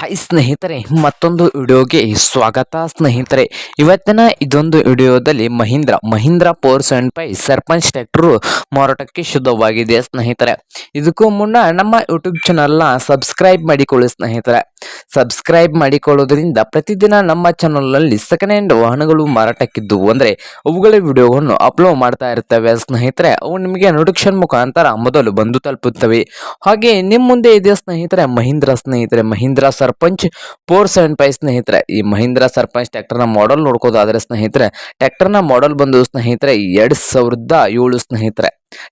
Hi ಸ್ನೇಹಿತರೆ, ಮತ್ತೊಂದು ವಿಡಿಯೋಗೆ ಸ್ವಾಗತ ಸ್ನೇಹಿತರೆ. ಇವತ್ತಿನ ಇದೊಂದು ವಿಡಿಯೋದಲ್ಲಿ Mahindra Mahindra four seven five Sarpanch tractor ಮಾರಾಟಕ್ಕೆ ಶುದ್ಧವಾಗಿದೆ ಸ್ನೇಹಿತರೆ. ಇದಕ್ಕೂ ಮುನ್ನ ನಮ್ಮ ಯೂಟ್ಯೂಬ್ ಚಾನಲ್ನ ಸಬ್ಸ್ಕ್ರೈಬ್ ಮಾಡಿಕೊಳ್ಳಿ ಸ್ನೇಹಿತರೆ. ಸಬ್ಸ್ಕ್ರೈಬ್ ಮಾಡಿಕೊಳ್ಳೋದ್ರಿಂದ ಪ್ರತಿದಿನ ನಮ್ಮ ಚಾನಲ್ನಲ್ಲಿ ಸೆಕೆಂಡ್ ಹ್ಯಾಂಡ್ ವಾಹನಗಳು ಮಾರಾಟಕ್ಕಿದ್ದು. ಅಂದರೆ ಅವುಗಳ ವಿಡಿಯೋವನ್ನು ಅಪ್ಲೋಡ್ ಮಾಡ್ತಾ ಇರ್ತವೆ ಸ್ನೇಹಿತರೆ. ಅವು ನಿಮಗೆ ನೋಟಿಫಿಕೇಶನ್ ಮುಖಾಂತರ ಮೊದಲು ಬಂದು ತಲುಪುತ್ತವೆ. ಹಾಗೆ ನಿಮ್ಮ ಮುಂದೆ ಇದೆ ಸ್ನೇಹಿತರೆ ಮಹೀಂದ್ರ ಸ್ನೇಹಿತರೆ, Mahindra Sarpanch four seven five ಸ್ನೇಹಿತರೆ. ಈ ಮಹೀಂದ್ರ ಸರ್ಪಂಚ್ ಟ್ರ್ಯಾಕ್ಟರ್ನ ಮಾಡೆಲ್ ನೋಡ್ಕೋದಾದ್ರೆ ಸ್ನೇಹಿತರೆ ಟ್ಯಾಕ್ಟರ್ನ ಮಾಡೆಲ್ ಬಂದು ಸ್ನೇಹಿತರೆ ಎರಡು ಸಾವಿರದ ಏಳು ಸ್ನೇಹಿತರೆ.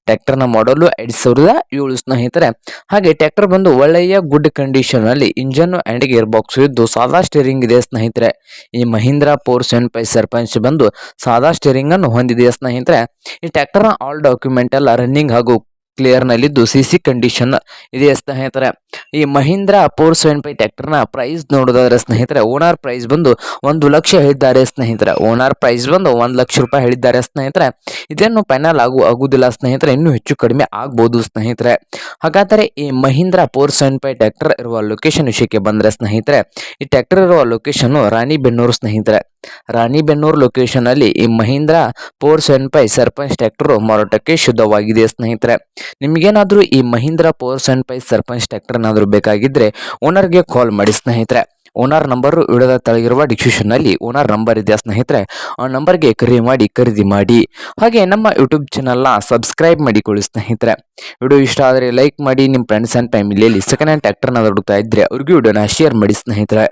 ಟ್ಯಾಕ್ಟರ್ನ ಮಾಡಲು ಎರಡು ಸಾವಿರದ ಏಳು ಸ್ನೇಹಿತರೆ. ಹಾಗೆ ಟ್ಯಾಕ್ಟರ್ ಬಂದು ಒಳ್ಳೆಯ ಗುಡ್ ಕಂಡೀಷನ್ ಅಲ್ಲಿ ಇಂಜನ್ ಅಂಡ್ ಗೇರ್ ಬಾಕ್ಸ್ ಇದ್ದು ಸಾದಾ ಸ್ಟೇರಿಂಗ್ ಇದೆ ಸ್ನೇಹಿತರೆ. ಈ Mahindra four seven five Sarpanch ಬಂದು ಸಾದಾ ಸ್ಟೇರಿಂಗ್ ಅನ್ನು ಹೊಂದಿದೆ ಸ್ನೇಹಿತರೆ? ಈ ಟ್ಯಾಕ್ಟರ್ನ ಆಲ್ ಡಾಕ್ಯುಮೆಂಟ್ ಎಲ್ಲ ರನ್ನಿಂಗ್ ಹಾಗೂ ಕ್ಲಿಯರ್ ನಲ್ಲಿದ್ದು ಸಿ ಸಿ ಕಂಡೀಷನ್ ಇದೆ ಸ್ನೇಹಿತರೆ, ಈ ಮಹೀಂದ್ರ ಫೋರ್ ಸೆವೆನ್ ಫೈವ್ ಟ್ಯಾಕ್ಟರ್ನ ಪ್ರೈಸ್ ನೋಡೋದಾದ್ರೆ ಸ್ನೇಹಿತರೆ ಓನರ್ ಪ್ರೈಸ್ ಬಂದು ಒಂದು ಲಕ್ಷ ಹೇಳಿದ್ದಾರೆ ಸ್ನೇಹಿತರೆ. ಓನರ್ ಪ್ರೈಸ್ ಬಂದು ಒಂದು ಲಕ್ಷ ರೂಪಾಯಿ ಹೇಳಿದ್ದಾರೆ ಸ್ನೇಹಿತರೆ. ಇದೇನು ಫೈನಲ್ ಆಗು ಆಗುವುದಿಲ್ಲ ಸ್ನೇಹಿತರೆ, ಇನ್ನೂ ಹೆಚ್ಚು ಕಡಿಮೆ ಆಗ್ಬೋದು ಸ್ನೇಹಿತರೆ. ಹಾಗಾದರೆ ಈ Mahindra four seven five tractor ಇರುವ ಲೊಕೇಶನ್ ವಿಷಯಕ್ಕೆ ಬಂದರೆ ಸ್ನೇಹಿತರೆ, ಈ ಟ್ಯಾಕ್ಟರ್ ಇರುವ ಲೊಕೇಶನ್ ರಾಣಿಬೆನ್ನೂರು ಸ್ನೇಹಿತರೆ. ರಾಣಿಬೆನ್ನೂರು ಲೊಕೇಶನ್ ಅಲ್ಲಿ ಈ Mahindra four seven five Sarpanch tractor ಮಾರಾಟಕ್ಕೆ ಶುದ್ಧವಾಗಿದೆ ಸ್ನೇಹಿತರೆ. ನಿಮಗೇನಾದರೂ ಈ Mahindra four seven five Sarpanch tractor ಏನಾದರೂ ಬೇಕಾಗಿದ್ದರೆ ಓನರ್ಗೆ ಕಾಲ್ ಮಾಡಿ ಸ್ನೇಹಿತರೆ. ಓನರ್ ನಂಬರು ವಿಡಿಯೋದ ತಳಗಿರುವ ಡಿಸ್ಕ್ರಿಪ್ಷನ್ನಲ್ಲಿ ಓನರ್ ನಂಬರ್ ಇದೆ ಸ್ನೇಹಿತರೆ? ಆ ನಂಬರ್ಗೆ ಕರೆ ಮಾಡಿ ಖರೀದಿ ಮಾಡಿ. ಹಾಗೆ ನಮ್ಮ ಯೂಟ್ಯೂಬ್ ಚಾನಲ್ನ ಸಬ್ಸ್ಕ್ರೈಬ್ ಮಾಡಿಕೊಳ್ಳಿ ಸ್ನೇಹಿತರೆ. ವಿಡಿಯೋ ಇಷ್ಟ ಆದರೆ ಲೈಕ್ ಮಾಡಿ ನಿಮ್ಮ ಫ್ರೆಂಡ್ಸ್ ಆ್ಯಂಡ್ ಫ್ಯಾಮಿಲಿಯಲ್ಲಿ ಸೆಕೆಂಡ್ ಹ್ಯಾಂಡ್ ಟ್ಯಾಕ್ಟರ್ನ ಹುಡುಕ್ತಾ ಇದ್ದರೆ ಅವ್ರಿಗೂ ವಿಡಿಯೋನ ಶೇರ್ ಮಾಡಿ ಸ್ನೇಹಿತರೆ.